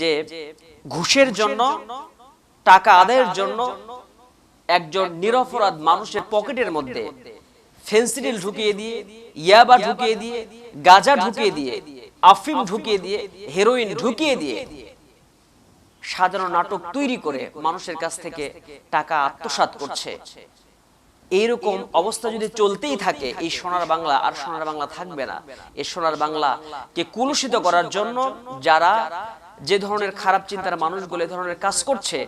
যে ঘুষের জন্য, টাকা আদায়ের জন্য একজন নিরপরাধ মানুষের পকেটের মধ্যে ফেন্সিডিল ঢুকিয়ে দিয়ে, ইয়াবা ঢুকিয়ে দিয়ে, গাজা ঢুকিয়ে দিয়ে, আফিম ঢুকিয়ে দিয়ে হেরোইন ঢুকিয়ে দিয়ে সাজানো নাটক তৈরি করে মানুষের কাছ থেকে টাকা আত্মসাৎ করছে। এইরকম অবস্থা যদি চলতেই থাকে, এই সোনার বাংলা আর সোনার বাংলা থাকবে না। এই সোনার বাংলাকে কুলুষিত করার জন্য যারা যে ধরনের খারাপ চিন্তার মানুষগুলো এই ধরনের কাজ করছে,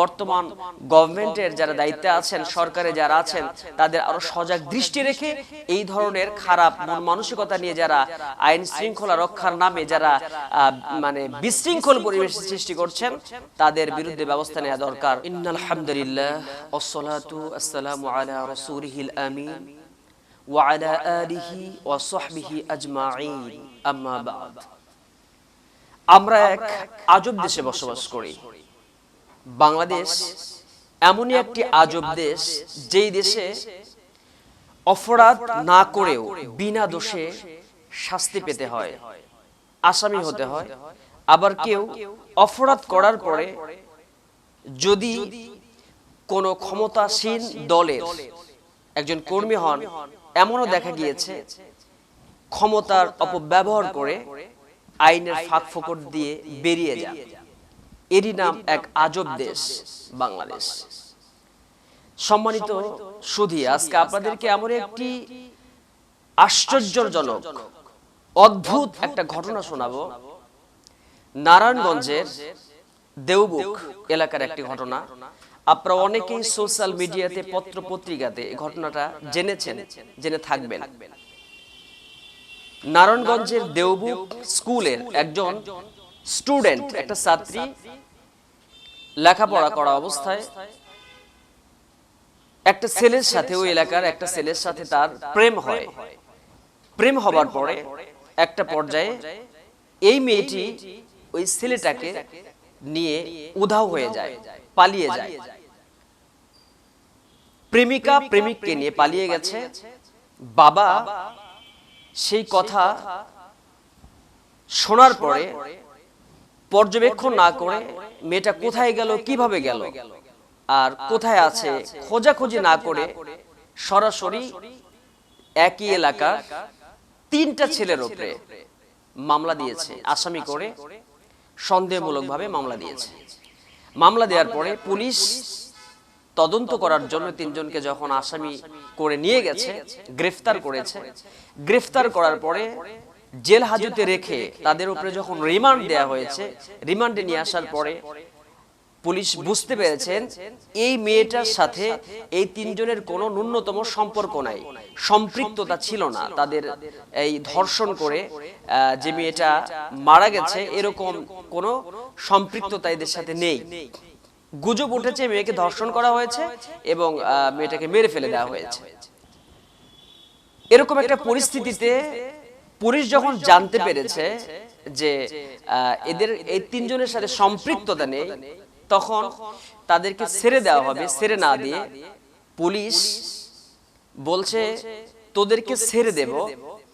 বর্তমান গভর্নমেন্টের যারা দায়িত্বে আছেন, সরকারে যারা আছেন, তাদের আরও সজাগ দৃষ্টি রেখে এই ধরনের খারাপ মন মানসিকতা নিয়ে যারা আইন শৃঙ্খলা রক্ষার নামে যারা মানে বিশৃঙ্খল পরিবেশ সৃষ্টি করছেন, তাদের বিরুদ্ধে ব্যবস্থা নেওয়া দরকার। ইন্নাল হামদুলিল্লাহ ওয়াসসালাতু আসসালামু আলা রাসূলিহিল আমিন ওয়া আম্মা বাদ। আমরা এক আজব দেশে বসবাস করি। বাংলাদেশ এমনই একটি আজব দেশ যেই দেশে অপরাধ না করেও বিনা দোষে শাস্তি পেতে হয়। আসামি হতে হয়। আবার কেউ অপরাধ করার পরে যদি কোনো ক্ষমতাসীন দলের একজন কর্মী হন এমনও দেখা গিয়েছে ক্ষমতার অপব্যবহার করে আইনের ফাঁক ফোকর দিয়ে বেরিয়ে যান। এরই নাম এক আজব দেশ বাংলাদেশ। সম্মানিত সুধী আজকে আপনাদেরকে এমন একটি আশ্চর্যজনক অদ্ভুত একটা ঘটনা শোনাবো। নারায়ণগঞ্জের দেওবুক এলাকার একটি ঘটনা। আপনারা অনেকেই সোশ্যাল মিডিয়াতে পত্র পত্রিকাতে এই ঘটনাটা জেনেছেন জেনে থাকবেন। নারায়ণগঞ্জের দেওবুক স্কুলের একজন স্টুডেন্ট, একটা ছাত্রী, লেখাপড়া করা অবস্থায় একটা ছেলের সাথে, ওই এলাকার একটা ছেলের সাথে তার প্রেম হয়। প্রেম হবার পরে একটা পর্যায়ে এই মেয়েটি ওই ছেলেটাকে নিয়ে উধাও হয়ে যায়, পালিয়ে যায়। প্রেমিকা প্রেমিককে নিয়ে পালিয়ে গেছে। বাবা সেই কথা শোনার পরে পর্যবেক্ষণ না করে মেয়েটা কোথায় গেল কীভাবে গেল? আর কোথায় আছে খোঁজাখুঁজি না করে সরাসরি একই এলাকার তিনটা ছেলের উপরে মামলা দিয়েছে আসামি করে সন্দেহমূলকভাবে মামলা দিয়েছে। মামলা দেওয়ার পরে পুলিশ তদন্ত করার জন্য তিনজনকে যখন আসামি করে নিয়ে গেছে, গ্রেফতার করেছে, গ্রেফতার করার পরে জেল হাজতে রেখে তাদের উপরে যখন রিমান্ড দেয়া হয়েছে, রিমান্ডে নিয়ে আসার পরে পুলিশ বুঝতে পেরেছেন এই মেয়েটার সাথে এই তিনজনের কোনো ন্যূনতম সম্পর্ক নাই, সম্পৃক্ততা ছিল না। তাদের এই ধর্ষণ করে যে মেয়েটা মারা গেছে, এরকম কোনো সম্পৃক্ততা এদের সাথে নেই। গুজব উঠেছে, মেয়েকে ধর্ষণ করা হয়েছে এবং মেয়েটাকে মেরে ফেলে দেওয়া হয়েছে। এরকম একটা পরিস্থিতিতে পুলিশ যখন জানতে পেরেছে যে এদের এই তিনজনের সাথে সম্পৃক্ততা নেই, তখন তাদেরকে ছেড়ে দেওয়া হবে, ছেড়ে না দিয়ে পুলিশ বলছে, তোদেরকে ছেড়ে দেব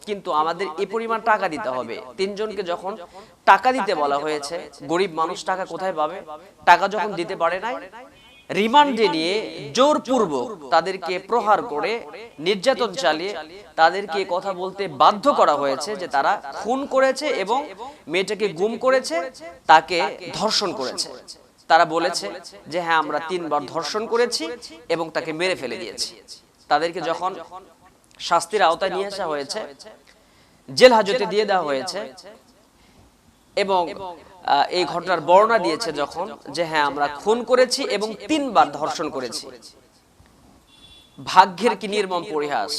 কিন্তু আমাদের এই পরিমাণ টাকা দিতে হবে। তিনজনকে যখন টাকা দিতে বলা হয়েছে গরিব মানুষ টাকা কোথায় পাবে? টাকা যখন দিতে পারে নাই রিমান্ডে নিয়ে জোরপূর্বক তাদেরকে প্রহার করে নির্যাতন চালিয়ে তাদেরকে কথা বলতে বাধ্য করা হয়েছে যে তারা খুন করেছে এবং মেয়েটাকে গুম করেছে তাকে ধর্ষণ করেছে। তারা বলেছে যে হ্যাঁ আমরা তিনবার ধর্ষণ করেছি এবং তাকে মেরে ফেলে দিয়েছি। তাদেরকে যখন শাস্তির আওতায় নিয়ে আসা হয়েছে। জেল হাজতে দিয়ে দেওয়া হয়েছে। এবং এই ঘটনার বর্ণনা দিয়েছে যখন যে হ্যাঁ আমরা খুন করেছি এবং তিনবার ধর্ষণ করেছি। ভাগ্যের কি নির্মম পরিহাস।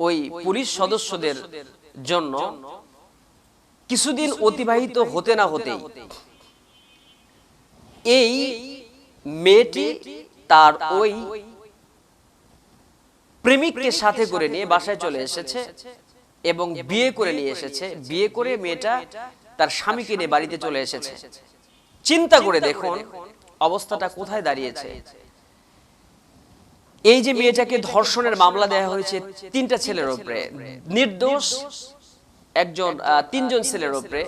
ওই পুলিশ সদস্যদের জন্য কিছুদিন অতিবাহিত হতে না হতেই এই মেয়েটি তার ওই প্রেমিককে সাথে করে নিয়ে বাসায় চলে এসেছে এবং বিয়ে করে নিয়ে এসেছে। বিয়ে করে মেয়েটা তার স্বামীকে নিয়ে বাড়িতে চলে এসেছে। চিন্তা করে দেখুন অবস্থাটা কোথায় দাঁড়িয়েছে। এই যে মেয়েটাকে ধর্ষণের মামলা দেওয়া হয়েছে তিনটা ছেলের উপরে নির্দোষ একজন তিনজন ছেলের উপরে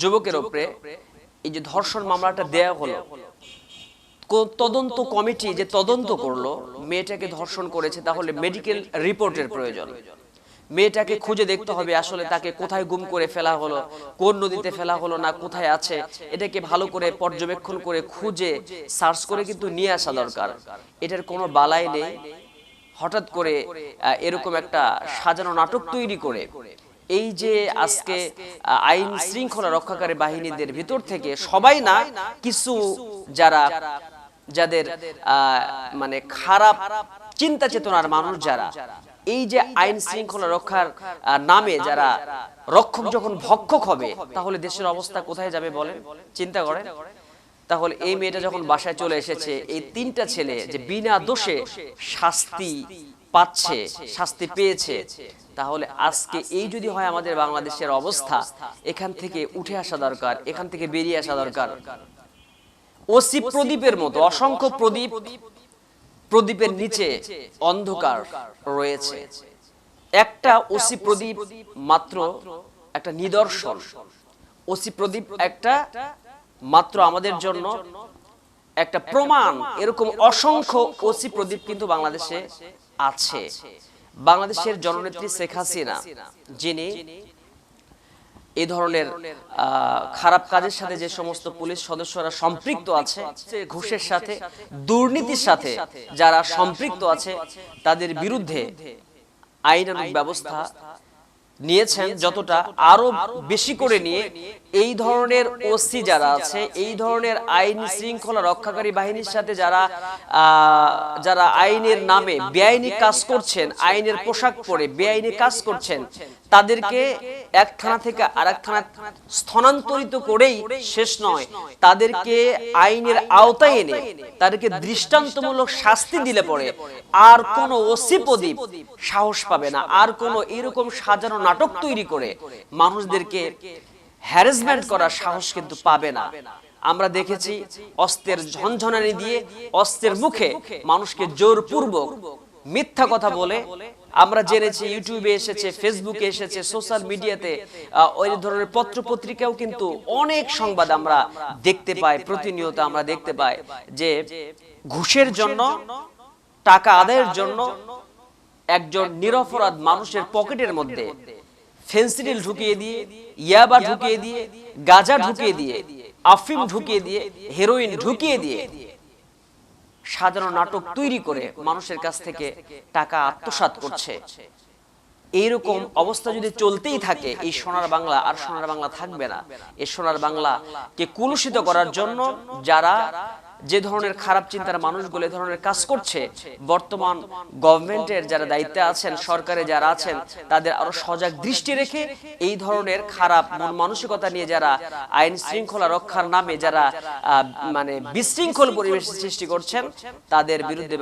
যুবকের উপরে এই যে ধর্ষণ মামলাটা দেয়া হলো। তদন্ত কমিটি যে তদন্ত করল, মেয়েটাকে ধর্ষণ করেছে তাহলে মেডিকেল রিপোর্টের প্রয়োজন। মেয়েটাকে খুঁজে দেখতে হবে আসলে তাকে কোথায় গুম করে ফেলা হলো, কোন নদীতে ফেলা হলো না, কোথায় আছে, এটাকে ভালো করে পর্যবেক্ষণ করে খুঁজে সার্চ করে কিন্তু নিয়ে আসা দরকার। এটার কোনো বালাই নেই। হঠাৎ করে এরকম একটা সাজানো নাটক তৈরি করে। এই যে আজকে আইন শৃঙ্খলা রক্ষাকারী বাহিনীদের ভিতর থেকে সবাই না, কিছু যারা যাদের মানে খারাপ চিন্তা চেতনার মানুষ যারা, এই যে আইন শৃঙ্খলা রক্ষার নামে যারা রক্ষক যখন ভক্ষক হবে, তাহলে দেশের অবস্থা কোথায় যাবে বলেন? চিন্তা করেন? তাহলে এই মেয়েটা যখন বাসায় চলে এসেছে, এই তিনটা ছেলে যে বিনা দোষে শাস্তি পাচ্ছে, শাস্তি পেয়েছে, তাহলে আজকে এই যদি হয় আমাদের বাংলাদেশের অবস্থা, এখান থেকে উঠে আসা দরকার, এখান থেকে বেরিয়ে আসা দরকার। ওসি প্রদীপের মতো অসংখ্য প্রদীপ প্রদীপের নিচে অন্ধকার রয়েছে। একটা ওসি প্রদীপ মাত্র একটা নিদর্শন। ওসি প্রদীপ একটা মাত্র আমাদের জন্য একটা প্রমাণ। এরকম অসংখ্য ওসি প্রদীপ কিন্তু বাংলাদেশে আছে। বাংলাদেশের জননেত্রী শেখ হাসিনা যিনি এই ধরনের খারাপ কাজের সাথে যে সমস্ত পুলিশ সদস্যরা সম্পৃক্ত আছে ঘুষের সাথে, দুর্নীতির সাথে যারা সম্পৃক্ত আছে, তাদের বিরুদ্ধে আইনানুগ ব্যবস্থা নিয়েছেন যতটা আরও বেশি করে নিয়ে এই ধরনের ওসি যারা আছে, এই ধরনের আইন শৃঙ্খলা রক্ষাকারী বাহিনীর সাথে যারা যারা আইনের নামে বেআইনি কাজ করছেন, আইনের পোশাক পরে বেআইনি কাজ করছেন তাদেরকে এক থানা থেকে আরেক থানা স্থানান্তরিত করেই শেষ নয়। তাদেরকে আইনের আওতায় এনে তাদেরকে দৃষ্টান্তমূলক শাস্তি দিলে পরে আর কোনো ওসি প্রদীপ সাহস পাবে না। আর কোনো এরকম সাজানো নাটক তৈরি করে মানুষদেরকে হ্যারাসমেন্ট করার সাহস কিন্তু পাবে না। আমরা দেখেছি অস্ত্রের ঝনঝনানি দিয়ে অস্ত্রের মুখে মানুষকে জোরপূর্বক মিথ্যা কথা বলে আমরা জেনেছি ইউটিউবে এসেছে ফেসবুকে এসেছে সোশ্যাল মিডিয়াতে ওই ধরনের পত্র পত্রিকাও কিন্তু অনেক সংবাদ আমরা দেখতে পাই, প্রতিনিয়ত আমরা দেখতে পাই যে ঘুষের জন্য, টাকা আদায়ের জন্য একজন নিরপরাধ মানুষের পকেটের মধ্যে ফেন্সিডিল ঢুকিয়ে দিয়ে, ইয়াবা ঢুকিয়ে দিয়ে, গাজা ঢুকিয়ে দিয়ে, আফিম ঢুকিয়ে দিয়ে হেরোইন ঢুকিয়ে দিয়ে সাজানো নাটক তৈরি করে মানুষের কাছ থেকে টাকা আত্মসাত করছে। এইরকম অবস্থা যদি চলতেই থাকে এই সোনার বাংলা আর সোনার বাংলা থাকবে না। এই সোনার বাংলা কে কুলুষিত করার জন্য যারা যে ধরনের খারাপ চিন্তার মানুষগুলো ধরনের কাজ করছে, বর্তমান গভর্নমেন্টের যারা দায়িত্বে আছেন, সরকারে যারা আছেন, তাদের আরও সজাগ দৃষ্টি রেখে এই ধরনের খারাপ মন মানসিকতা নিয়ে যারা আইন শৃঙ্খলা রক্ষার নামে যারা মানে বিশৃঙ্খল পরিবেশ সৃষ্টি করছেন, তাদের বিরুদ্ধে